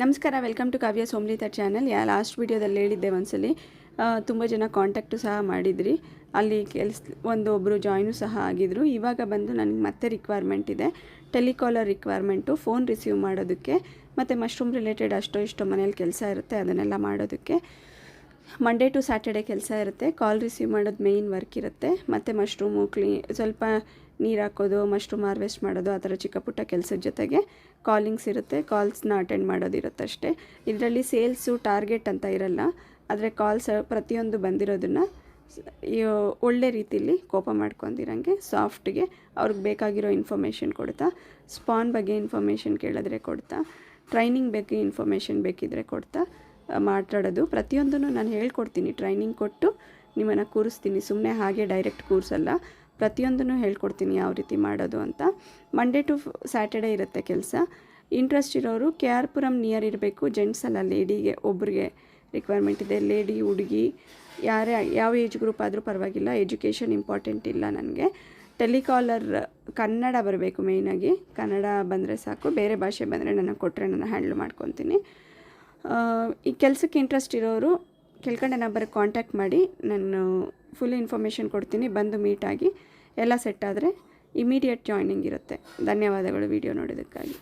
ನಮಸ್ಕಾರ welcome to Kavya Somlita channel yeah last ವೀಡಿಯೋದಲ್ಲಿ ಹೇಳಿದ್ದೆ ಒಂದ್ಸಲಿ ತುಂಬ ಜನ ಕಾಂಟ್ಯಾಕ್ಟು ಸಹ ಮಾಡಿದ್ರಿ. ಅಲ್ಲಿ ಕೆಲಸ, ಒಂದು ಒಬ್ಬರು ಜಾಯ್ನು ಸಹ ಆಗಿದ್ರು. ಇವಾಗ ಬಂದು ನನಗೆ ಮತ್ತೆ ರಿಕ್ವೈರ್ಮೆಂಟ್ ಇದೆ. ಟೆಲಿಕಾಲರ್ ರಿಕ್ವೈರ್ಮೆಂಟು ಫೋನ್ ರಿಸೀವ್ ಮಾಡೋದಕ್ಕೆ, ಮತ್ತು ಮಶ್ರೂಮ್ ರಿಲೇಟೆಡ್ ಅಷ್ಟೋ ಇಷ್ಟೋ ಮನೇಲಿ ಕೆಲಸ ಇರುತ್ತೆ, ಅದನ್ನೆಲ್ಲ ಮಾಡೋದಕ್ಕೆ. ಮಂಡೇ ಟು ಸ್ಯಾಟರ್ಡೆ ಕೆಲಸ ಇರುತ್ತೆ. ಕಾಲ್ ರಿಸೀವ್ ಮಾಡೋದು ಮೇಯ್ನ್ ವರ್ಕ್ ಇರುತ್ತೆ. ಮತ್ತು ಮಶ್ರೂಮು ಕ್ಲೀ ಸ್ವಲ್ಪ ನೀರು ಹಾಕೋದು, ಮಶ್ರೂಮ್ ಹಾರ್ವೆಸ್ಟ್ ಮಾಡೋದು, ಆ ಥರ ಚಿಕ್ಕ ಪುಟ್ಟ ಕೆಲಸದ ಜೊತೆಗೆ ಕಾಲಿಂಗ್ಸ್ ಇರುತ್ತೆ. ಕಾಲ್ಸ್ನ ಅಟೆಂಡ್ ಮಾಡೋದಿರುತ್ತೆ ಅಷ್ಟೇ ಇದರಲ್ಲಿ ಸೇಲ್ಸು ಟಾರ್ಗೆಟ್ ಅಂತ ಇರಲ್ಲ. ಆದರೆ ಕಾಲ್ಸ್ ಪ್ರತಿಯೊಂದು ಬಂದಿರೋದನ್ನು ಒಳ್ಳೆ ರೀತಿಯಲ್ಲಿ ಕೋಪ ಮಾಡ್ಕೊಂಡಿರಂಗೆ ಸಾಫ್ಟ್ಗೆ ಅವ್ರಿಗೆ ಬೇಕಾಗಿರೋ ಇನ್ಫಾರ್ಮೇಷನ್ ಕೊಡ್ತಾ ಸ್ಪಾನ್ ಬಗ್ಗೆ ಇನ್ಫಾರ್ಮೇಷನ್ ಕೇಳಿದ್ರೆ ಕೊಡ್ತಾ ಟ್ರೈನಿಂಗ್ ಬಗ್ಗೆ ಇನ್ಫಾರ್ಮೇಷನ್ ಬೇಕಿದ್ರೆ ಕೊಡ್ತಾ ಮಾತಾಡೋದು. ಪ್ರತಿಯೊಂದನ್ನು ನಾನು ಹೇಳ್ಕೊಡ್ತೀನಿ. ಟ್ರೈನಿಂಗ್ ಕೊಟ್ಟು ನಿಮ್ಮನ್ನು ಕೂರಿಸ್ತೀನಿ. ಸುಮ್ಮನೆ ಹಾಗೆ ಡೈರೆಕ್ಟ್ ಕೂರಿಸಲ್ಲ. ಪ್ರತಿಯೊಂದನ್ನು ಹೇಳ್ಕೊಡ್ತೀನಿ ಯಾವ ರೀತಿ ಮಾಡೋದು ಅಂತ. ಮಂಡೇ ಟು ಸ್ಯಾಟರ್ಡೆ ಇರುತ್ತೆ ಕೆಲಸ. ಇಂಟ್ರೆಸ್ಟ್ ಇರೋರು ಕೆ ಆರ್ ಪುರಂ ನಿಯರ್ ಇರಬೇಕು. ಜೆಂಟ್ಸ್ ಅಲ್ಲ ಲೇಡಿಗೆ ಒಬ್ರಿಗೆ ರಿಕ್ವೈರ್ಮೆಂಟ್ ಇದೆ. ಲೇಡಿ ಹುಡುಗಿ, ಯಾರೇ ಯಾವ ಏಜ್ ಗ್ರೂಪ್ ಆದರೂ ಪರವಾಗಿಲ್ಲ. ಎಜುಕೇಷನ್ ಇಂಪಾರ್ಟೆಂಟ್ ಇಲ್ಲ ನನಗೆ. ಟೆಲಿಕಾಲರ್ ಕನ್ನಡ ಬರಬೇಕು ಮೇಯ್ನಾಗಿ ಕನ್ನಡ ಬಂದರೆ ಸಾಕು. ಬೇರೆ ಭಾಷೆ ಬಂದರೆ ನನಗೆ ಕೊಟ್ಟರೆ ನಾನು ಹ್ಯಾಂಡ್ಲ್ ಮಾಡ್ಕೊತೀನಿ. ಈ ಕೆಲಸಕ್ಕೆ ಇಂಟ್ರೆಸ್ಟ್ ಇರೋರು ಕೆಳ್ಕಂಡೆ ನಂಬರ್ಗೆ ಕಾಂಟ್ಯಾಕ್ಟ್ ಮಾಡಿ ನಾನು ಫುಲ್ ಇನ್ಫಾರ್ಮೇಷನ್ ಕೊಡ್ತೀನಿ. ಬಂದು ಮೀಟ್ ಆಗಿ ಎಲ್ಲ ಸೆಟ್ ಆದರೆ ಇಮಿಡಿಯೇಟ್ ಜಾಯ್ನಿಂಗ್ ಇರುತ್ತೆ. ಧನ್ಯವಾದಗಳು ವಿಡಿಯೋ ನೋಡೋದಕ್ಕಾಗಿ